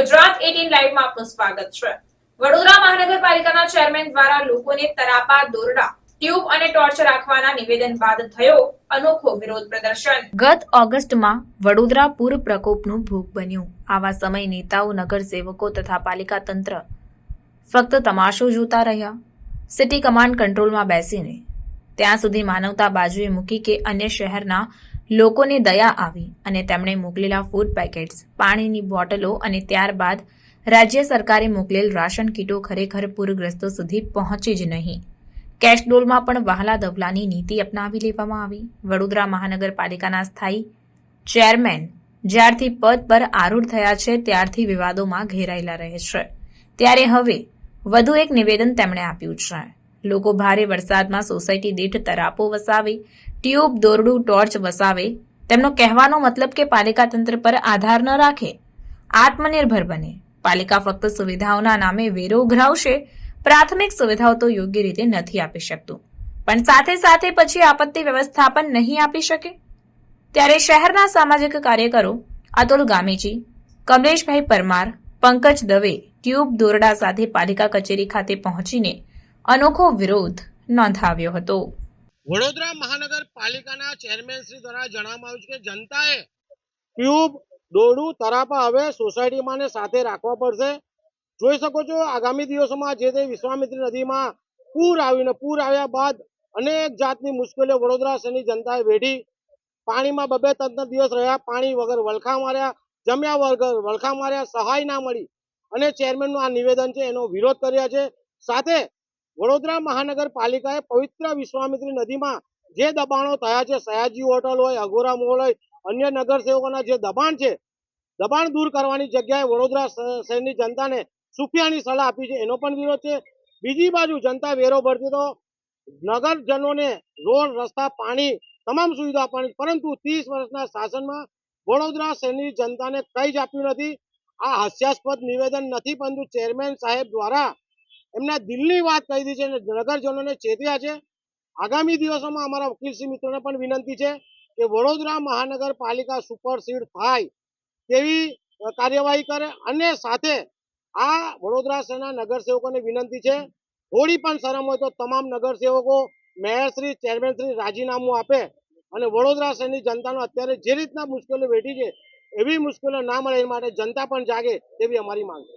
Eighteen લાઈવમાં આપનું સ્વાગત છે. વડોદરા મહાનગરપાલિકાના ચેરમેન દ્વારા લોકોને તરાપા, દોરડા, ટ્યુબ અને ટોર્ચ રાખવાના નિવેદન બાદ થયો અનોખો વિરોધ પ્રદર્શન. ગત ઓગસ્ટમાં વડોદરા પૂર પ્રકોપનું ભોગ બન્યું. આવા સમય નેતાઓ, નગરસેવકો તથા પાલિકા તંત્ર ફક્ત તમાશો જોતા રહ્યા. સિટી કમાન્ડ કંટ્રોલમાં બેસીને. ત્યાં સુધી માનવતા બાજુએ મૂકી કે અન્ય શહેરના લોકોને દયા આવી અને તેમણે મોકલેલા ફૂડ પેકેટ્સ પાણીની બોટલો અને ત્યારબાદ રાજ્ય સરકારે મોકલેલ રાશન કીટો ખરેખર પૂરગ્રસ્તો સુધી પહોંચી જ નહીં. કેશડોલમાં પણ વહાલા દવલાની નીતિ અપનાવી લેવામાં આવી. વડોદરા મહાનગરપાલિકાના સ્થાયી ચેરમેન જ્યારથી પદ પર આરૂઢ થયા છે, ત્યારથી વિવાદોમાં ઘેરાયેલા રહે છે. ત્યારે હવે વધુ એક નિવેદન તેમણે આપ્યું છે. લોકો ભારે વરસાદમાં સોસાયટી દીઠ તરાપો વસાવે ટ્યુબ દોરડું ટોર્ચ વસાવે, તેમનો કહેવાનો મતલબ કે પાલિકા તંત્ર પર આધાર ન રાખે. આત્મનિર્ભર બને. પાલિકા ફક્ત સુવિધાઓના નામે વેરો ઉઘરાવશે, પ્રાથમિક સુવિધાઓ તો યોગ્ય રીતે નથી આપી શકતું. પણ સાથે સાથે પછી આપત્તિ વ્યવસ્થાપન નહીં આપી શકે. ત્યારે શહેરના સામાજિક કાર્યકરો અતુલ ગામેજી, કમલેશભાઈ પરમાર, પંકજ દવે ટ્યુબ દોરડા સાથે પાલિકા કચેરી ખાતે પહોંચીને અનોખો વિરોધ નોંધાવ્યો હતો. વડોદરા મહાનગરપાલિકાના ચેરમેન શ્રી દ્વારા જણાવવામાં આવ્યું છે કે જનતાએ ટ્યુબ, દોરડું, તરાપા હવે સોસાયટીમાં સાથે રાખવા પડશે. જોઈ શકો છો, આગામી દિવસોમાં જે તે વિશ્વામિત્રી નદીમાં પૂર આવીને, પૂર આવ્યા બાદ અનેક જાતની મુશ્કેલીઓ વડોદરા શહેરની જનતાએ વેઠી પાણીમાં બબે ત્રણ દિવસ રહ્યા, પાણી વગર વલખા માર્યા, જમ્યા વગર વલખા માર્યા, સહાય ના મળી. અને ચેરમેનનું આ નિવેદન છે, એનો વિરોધ કર્યા છે. સાથે વડોદરા મહાનગરપાલિકાએ પવિત્ર વિશ્વામિત્રી નદીમાં જે દબાણો થયા છે, સયાજી હોટલ હોય, અઘોરા મોલ હોય, અન્ય નગરસેવકોના જે દબાણ છે, દબાણ દૂર કરવાની જગ્યાએ વડોદરા શહેરની જનતાને સુફિયાની સલાહ આપી છે. એનો પણ વિરોધ છે. બીજી બાજુ જનતા વેરો ભરતી તો નગરજનોને રોડ, રસ્તા, પાણી તમામ સુવિધા આપવાની પરંતુ ત્રીસ વર્ષના શાસનમાં વડોદરા શહેરની જનતાને કંઈ જ આપ્યું નથી. આ હાસ્યાસ્પદ નિવેદન નથી, પરંતુ ચેરમેન સાહેબ દ્વારા એમના દિલની વાત કહી દીધી છે અને નગરજનોને ચેત્યા છે. આગામી દિવસોમાં અમારા વકીલશ્રી મિત્રોને પણ વિનંતી છે કે વડોદરા મહાનગરપાલિકા સુપરસીડ થાય તેવી કાર્યવાહી કરે અને સાથે આ વડોદરા શહેરના નગરસેવકોને વિનંતી છે. થોડી પણ શરમ હોય તો તમામ નગરસેવકો મેયરશ્રી ચેરમેનશ્રી રાજીનામું આપે અને વડોદરા શહેરની જનતાનો અત્યારે જે રીતના મુશ્કેલીઓ વેઠી છે એવી મુશ્કેલીઓ ના મળે એ માટે જનતા પણ જાગે તેવી અમારી માંગ છે.